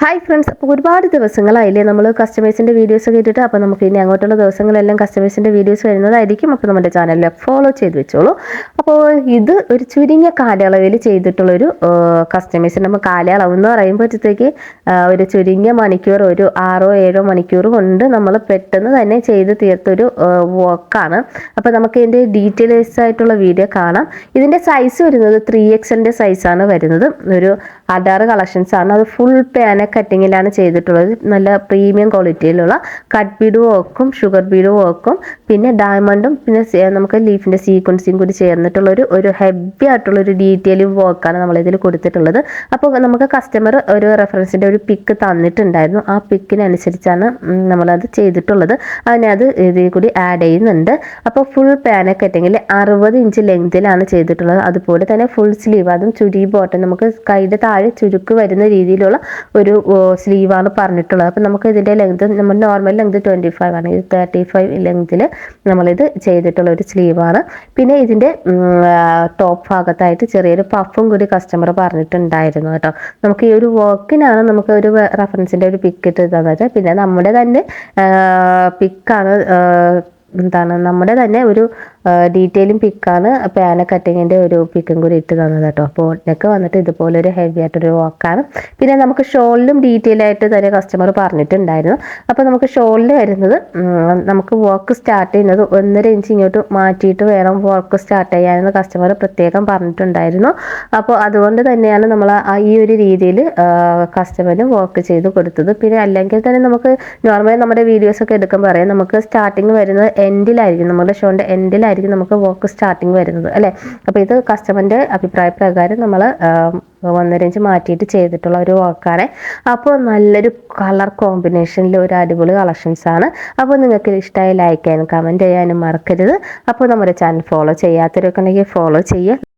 Hi friends അപ്പോൾ ഒരുപാട് ദിവസങ്ങളായില്ലേ നമ്മൾ കസ്റ്റമേഴ്സിന്റെ വീഡിയോസ് കേട്ടിട്ട് അപ്പോൾ നമുക്ക് ഇനി അങ്ങോട്ടുള്ള ദിവസങ്ങളെല്ലാം കസ്റ്റമേഴ്സിന്റെ വീഡിയോസ് വരുന്നതായിരിക്കും. അപ്പോൾ നമ്മുടെ ചാനലിൽ ഫോളോ ചെയ്ത് വെച്ചോളൂ. അപ്പോൾ ഇത് ഒരു ചുരുങ്ങിയ കാലയളവിൽ ചെയ്തിട്ടുള്ളൊരു കസ്റ്റമേഴ്സ് നമ്മൾ കാലയളവ് എന്ന് പറയുമ്പോഴത്തേക്ക് ഒരു ചുരുങ്ങിയ മണിക്കൂർ ഒരു ആറോ ഏഴോ മണിക്കൂർ കൊണ്ട് നമ്മൾ പെട്ടെന്ന് തന്നെ ചെയ്ത് തീർത്തൊരു വർക്കാണ് അപ്പോൾ നമുക്ക് ഇതിന്റെ ഡീറ്റെയിൽസ് ആയിട്ടുള്ള വീഡിയോ കാണാം. ഇതിന്റെ സൈസ് വരുന്നത് ത്രീ എക്സലിന്റെ സൈസാണ് വരുന്നത്. ഒരു അഡാറ് കളക്ഷൻസാണ് അത് ഫുൾ പാന കട്ടിങ്ങിലാണ് ചെയ്തിട്ടുള്ളത്. നല്ല പ്രീമിയം ക്വാളിറ്റിയിലുള്ള കട്ട് ബീഡ് വർക്കും ഷുഗർ ബീഡ് വർക്കും പിന്നെ ഡയമണ്ടും പിന്നെ നമുക്ക് ലീഫിന്റെ സീക്വൻസിയും കൂടി ചേർന്നിട്ടുള്ള ഒരു ഹെവി ആയിട്ടുള്ള ഒരു ഡീറ്റെയിലിംഗ് വർക്കാണ് നമ്മളിതിൽ കൊടുത്തിട്ടുള്ളത്. അപ്പോൾ നമുക്ക് കസ്റ്റമർ ഒരു റെഫറൻസിന്റെ ഒരു പിക്ക് തന്നിട്ടുണ്ടായിരുന്നു. ആ പിക്കിനനുസരിച്ചാണ് നമ്മളത് ചെയ്തിട്ടുള്ളത്. അതിനത് ഇതിൽ കൂടി ആഡ് ചെയ്യുന്നുണ്ട്. അപ്പോൾ ഫുൾ പാന കട്ടിങ്ങിൽ അറുപത് ഇഞ്ച് ലെങ്തിലാണ് ചെയ്തിട്ടുള്ളത്. അതുപോലെ തന്നെ ഫുൾ സ്ലീവ് അതും ചുരി ബോട്ടം നമുക്ക് കൈയുടെ താഴെ ചുരുക്ക് വരുന്ന രീതിയിലുള്ള ഒരു സ്ലീവാണ് പറഞ്ഞിട്ടുള്ളത്. അപ്പം നമുക്ക് ഇതിന്റെ ലെങ്ത് നമ്മൾ നോർമൽ ലെങ്ത് ട്വന്റി ഫൈവ് ആണ്. ഇത് തേർട്ടി ഫൈവ് ലെങ്തിൽ നമ്മളിത് ചെയ്തിട്ടുള്ള ഒരു സ്ലീവാണ്. പിന്നെ ഇതിന്റെ ടോപ്പ് ഭാഗത്തായിട്ട് ചെറിയൊരു പഫും കൂടി കസ്റ്റമർ പറഞ്ഞിട്ടുണ്ടായിരുന്നു കേട്ടോ. നമുക്ക് ഈ ഒരു വർക്കിനാണ് നമുക്ക് ഒരു റെഫറൻസിന്റെ ഒരു പിക്ക് ഇട്ട് തന്നത്. പിന്നെ നമ്മുടെ തന്നെ പിക്കാണ് എന്താണ് നമ്മുടെ തന്നെ ഒരു ഡീറ്റെയിലും പിക്കാണ് പാന കട്ടിങ്ങിന്റെ ഒരു പിക്കും കൂടി ഇട്ട് തന്നത് കേട്ടോ. അപ്പോൾ നെക്ക് വന്നിട്ട് ഇതുപോലെ ഒരു ഹെവി ആയിട്ടൊരു വർക്കാണ് പിന്നെ നമുക്ക് ഷോളിലും ഡീറ്റെയിൽ ആയിട്ട് തന്നെ കസ്റ്റമർ പറഞ്ഞിട്ടുണ്ടായിരുന്നു. അപ്പോൾ നമുക്ക് ഷോളിൽ വരുന്നത് നമുക്ക് വർക്ക് സ്റ്റാർട്ട് ചെയ്യുന്നത് ഒന്നര ഇഞ്ച് ഇങ്ങോട്ട് മാറ്റിയിട്ട് വേണം വർക്ക് സ്റ്റാർട്ട് ചെയ്യാനെന്ന് കസ്റ്റമർ പ്രത്യേകം പറഞ്ഞിട്ടുണ്ടായിരുന്നു. അപ്പോൾ അതുകൊണ്ട് തന്നെയാണ് നമ്മൾ ഈ ഒരു രീതിയിൽ കസ്റ്റമറിന് വർക്ക് ചെയ്ത് കൊടുത്തത്. പിന്നെ അല്ലെങ്കിൽ തന്നെ നമുക്ക് നോർമലി നമ്മുടെ വീഡിയോസ് ഒക്കെ എടുക്കുമ്പോൾ പറയാം നമുക്ക് സ്റ്റാർട്ടിങ് വരുന്നത് എൻഡിലായിരിക്കും നമ്മുടെ ഷോന്റെ എൻഡിലായിരിക്കും നമുക്ക് വർക്ക് സ്റ്റാർട്ടിങ് വരുന്നത് അല്ലേ? അപ്പോൾ ഇത് കസ്റ്റമറിന്റെ അഭിപ്രായ പ്രകാരം നമ്മൾ ഒന്നര ഇഞ്ച് മാറ്റിയിട്ട് ചെയ്തിട്ടുള്ള ഒരു വർക്കാണ് അപ്പോൾ നല്ലൊരു കളർ കോമ്പിനേഷനിൽ ഒരു അടിപൊളി കളക്ഷൻസ് ആണ്. അപ്പോൾ നിങ്ങൾക്ക് ഇഷ്ടമായി ലൈക്ക് ചെയ്യാനും കമന്റ് ചെയ്യാനും മറക്കരുത്. അപ്പോൾ നമ്മുടെ ചാനൽ ഫോളോ ചെയ്യാത്തവരൊക്കെ ഉണ്ടെങ്കിൽ ഫോളോ ചെയ്യുക.